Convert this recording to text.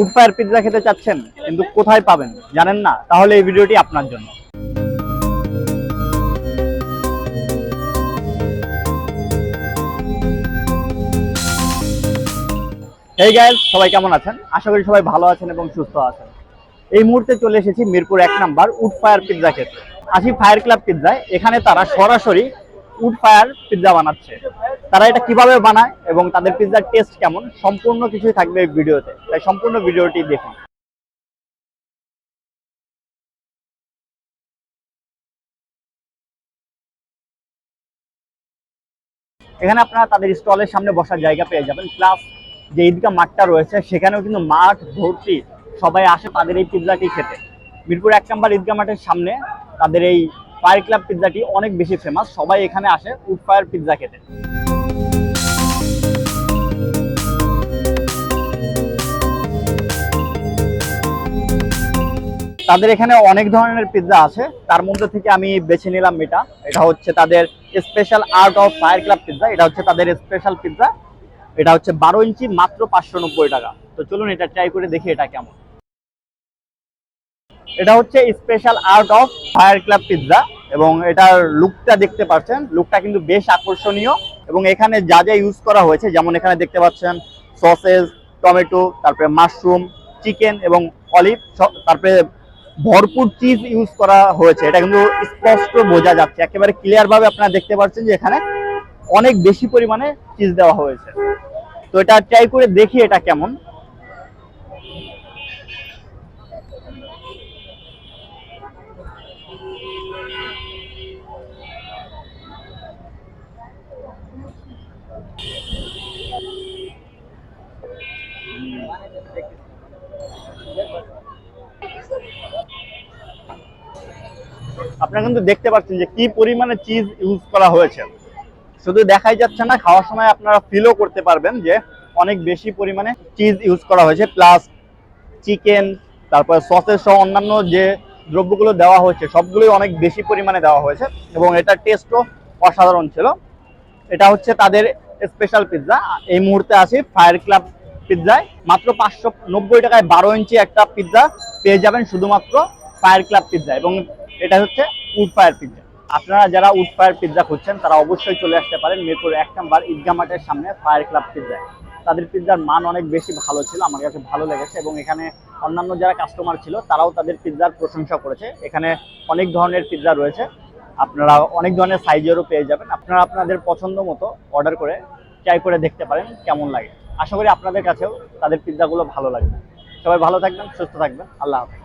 Wood fire pizza খেতে চাচ্ছেন, কিন্তু কোথায় পাবেন? জানেন না? তাহলে এই ভিডিওটি আপনার জন্য। এই গাইজ সবাই কেমন আছেন? আশা করি সবাই ভালো আছেন এবং সুস্থ আছেন। এই মুহূর্তে চলে এসেছি মিরপুর এক নাম্বার উড ফায়ার পিৎজা খেতে। আসি ফায়ার ক্লাব পিৎজায়। এখানে তারা সরাসরি উড ফায়ার পিৎজা বানাচ্ছে। তারা এটা কীভাবে বানায় এবং তাদের পিৎজার টেস্ট কেমন, সম্পূর্ণ কিছুই থাকবে এই ভিডিওতে। তাই সম্পূর্ণ ভিডিওটি দেখুন। এখানে আপনারা তাদের স্টলের সামনে বসার জায়গা পেয়ে যাবেন। প্লাস যে ঈদগাহ মাঠটা রয়েছে, সেখানেও কিন্তু মাঠ ভর্তি সবাই আসে তাদের এই পিৎজাটি খেতে। মিরপুর এক নম্বর ঈদগাহ মাঠের সামনে তাদের এই ফায়ার ক্লাব পিৎজাটি অনেক বেশি ফেমাস সবাই এখানে আসে উড ফায়ার পিৎজা খেতে। তাদের এখানে অনেক ধরনের পিৎজা আছে। তার মধ্যে থেকে আমি বেছে নিলাম এটা। এটা হচ্ছে তাদের special art of fire club pizza এটা হচ্ছে তাদের স্পেশাল পিৎজা এটা হচ্ছে বারো ইঞ্চি, মাত্র পাঁচশো নব্বই টাকা। তো চলুন এটা ট্রাই করে দেখি এটা কেমন। এটা হচ্ছে special art of fire club pizza এবং এটার লুকটা দেখতে পাচ্ছেন। লুকটা কিন্তু বেশ আকর্ষণীয়। এবং এখানে যা যা ইউজ করা হয়েছে, যেমন এখানে দেখতে পাচ্ছেন সসেজ টমেটো তারপরে মাশরুম চিকেন এবং অলিভ তারপরে ভরপুর চিজ ইউজ করা হয়েছে। এটা কিন্তু স্পষ্ট বোঝা যাচ্ছে। একেবারে ক্লিয়ার ভাবে আপনারা দেখতে পাচ্ছেন যে এখানে অনেক বেশি পরিমাণে চিজ দেওয়া হয়েছে। তো এটা ট্রাই করে দেখি এটা কেমন। আপনারা কিন্তু দেখতে পাচ্ছেন যে কি পরিমাণে চিজ ইউজ করা হয়েছে। শুধু দেখাই যাচ্ছে না, খাওয়ার সময় আপনারা ফিলও করতে পারবেন যে অনেক বেশি পরিমাণে চিজ ইউজ করা হয়েছে প্লাস চিকেন তারপরে সসের সহ অন্যান্য যে দ্রব্যগুলো দেওয়া হয়েছে, সবগুলোই অনেক বেশি পরিমাণে দেওয়া হয়েছে এবং এটার টেস্টও অসাধারণ ছিল। এটা হচ্ছে তাদের স্পেশাল পিৎজা এই মুহূর্তে আছি ফায়ার ক্লাব পিৎজায় মাত্র পাঁচশো নব্বই টাকায় বারো ইঞ্চি একটা পিৎজা পেয়ে যাবেন শুধুমাত্র ফায়ার ক্লাব পিৎজা এবং এটা হচ্ছে উড পিৎজা আপনারা যারা উড ফায়ার পিৎজা খুঁজছেন, তারা অবশ্যই চলে আসতে পারেন মিরপুর এক নাম্বার ঈদগা মাঠের সামনে ফায়ার ক্লাব পিৎজায় তাদের পিৎজার মান অনেক বেশি ভালো ছিল, আমার কাছে ভালো লেগেছে এবং এখানে অন্যান্য যারা কাস্টমার ছিল, তারাও তাদের পিৎজার প্রশংসা করেছে। এখানে অনেক ধরনের পিৎজা রয়েছে, আপনারা অনেক ধরনের সাইজেরও পেয়ে যাবেন। আপনারা আপনাদের পছন্দ মতো অর্ডার করে ট্রাই করে দেখতে পারেন কেমন লাগে। আশা করি আপনাদের কাছেও তাদের পিৎজাগুলো ভালো লাগবে। সবাই ভালো থাকবেন, সুস্থ থাকবেন। আল্লাহ হাফেজ।